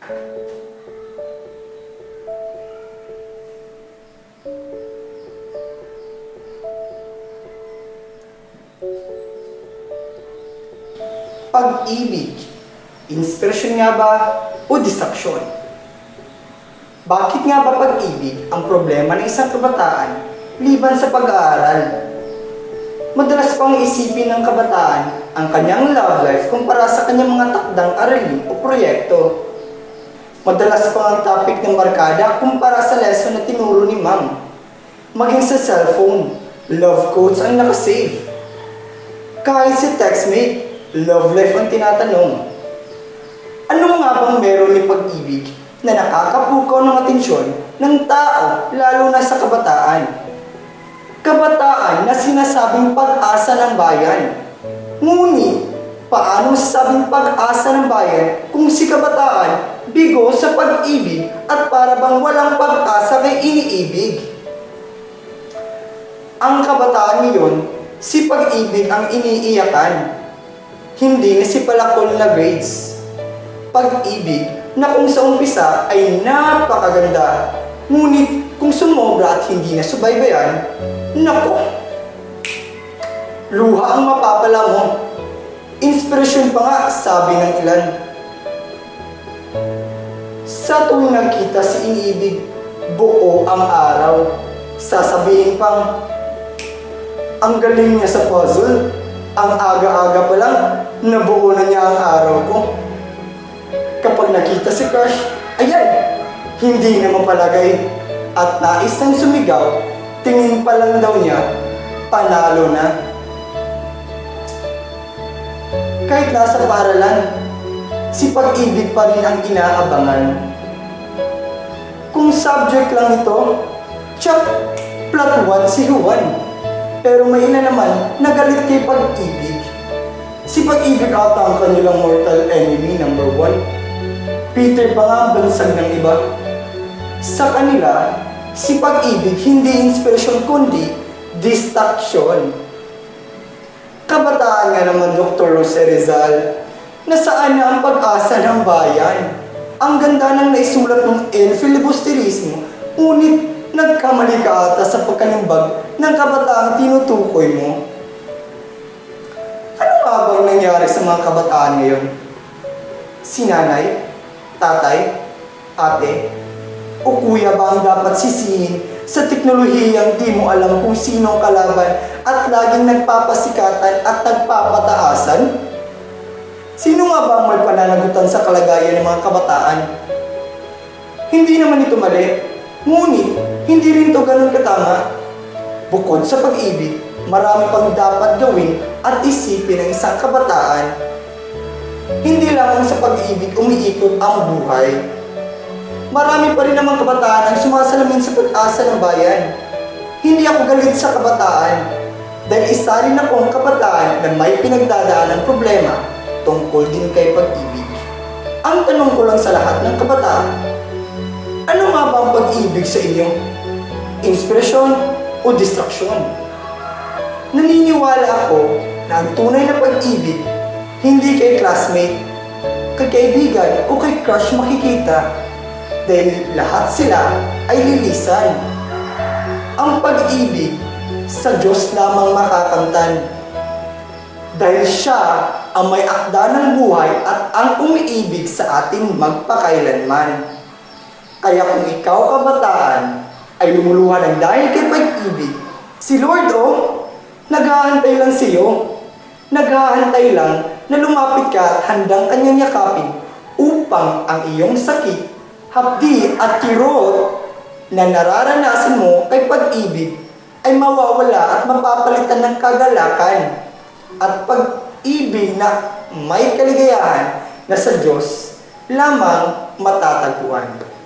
Pag-ibig, inspirasyon nga ba o distraksyon? Bakit nga ba pag-ibig ang problema ng isang kabataan liban sa pag-aaral? Madalas pang isipin ng kabataan ang kanyang love life kumpara sa kanyang mga takdang aralin o proyekto. Madalas pang ang topic ng barkada kumpara sa lesson na tinuro ni ma'am. Maging sa cellphone, love quotes ang nakasave. Kahit si textmate, love life ang tinatanong. Ano nga bang meron ni pag-ibig na nakakapukaw ng atensyon ng tao lalo na sa kabataan? Kabataan na sinasabing pag-asa ng bayan. Ngunit, paano sasabing pag-asa ng bayan kung si kabataan bigo sa pag-ibig at para bang walang pag-asa kay iniibig? Ang kabataan ngayon, si pag-ibig ang iniiyakan, hindi na si palakol na grades. Pag-ibig na kung sa umpisa ay napakaganda, ngunit kung sumobra at hindi na subaybayan, nako, luha ang mapapala mo. Inspirasyon pa nga, sabi ng ilan. Sa tuwing nakita si iniibig, buo ang araw. Sasabihin pang, ang galing niya sa puzzle. Ang aga-aga pa lang, nabuo na niya ang araw ko. Kapag nakita si crush, ayan, hindi na mapalagay. At nais nang sumigaw, tingin pa lang daw niya, panalo na. Kahit nasa paralan, si pag-ibig pa rin ang inaabangan. Kung subject lang ito, tsak, plot 1 si Juan. Pero may ina naman nagalit kay pag-ibig. Si pag-ibig ata ang kanilang mortal enemy number 1. Peter pa nga bansag ng iba. Sa kanila, si pag-ibig hindi inspirasyon kundi distraction. Kabataan nga naman Dr. Jose Rizal, nasaan na ang pag-asa ng bayan? Ang ganda ng naisulat ng El Filibusterismo, ngunit nagkamali ka ata sa pagkanimbag ng kabataang tinutukoy mo. Ano nga bang nangyari sa mga kabataan ngayon? Si nanay, tatay, ate, o kuya ba ang dapat sisihin sa teknolohiyang di mo alam kung sino ang kalaban at laging nagpapasikatan at nagpapataasan? Sino nga ba ang may pananagutan sa kalagayan ng mga kabataan? Hindi naman ito mali, ngunit hindi rin ito ganun katama. Bukod sa pag-ibig, marami pang dapat gawin at isipin ng isang kabataan. Hindi lamang sa pag-ibig umiikot ang buhay. Marami pa rin namang kabataan ang sumasalamin sa pag-asa ng bayan. Hindi ako galit sa kabataan dahil isa rin akong kabataan na may pinagdadaan ng problema tungkol din kay pag-ibig. Ang tanong ko lang sa lahat ng kabataan, ano nga ba ang pag-ibig sa inyo? Inspirasyon o distraksyon? Naniniwala ako na ang tunay na pag-ibig hindi kay classmate, kay kaibigan o kay crush makikita dahil lahat sila ay lilisan. Ang pag-ibig sa Diyos lamang makakamtan dahil siya ang may akda ng buhay at ang umiibig sa ating magpakailanman. Kaya kung ikaw kabataan ay lumuluha ng dahil kay pag-ibig, si Lord oh, nag-aantay lang sa iyo. Nag-aantay lang na lumapit ka at handang kanyang yakapin upang ang iyong sakit, hapdi at kirot na nararanasan mo kay pag-ibig ay mawawala at mapapalitan ng kagalakan at pag-ibig na may kaligayahan na sa Diyos lamang matatagpuan.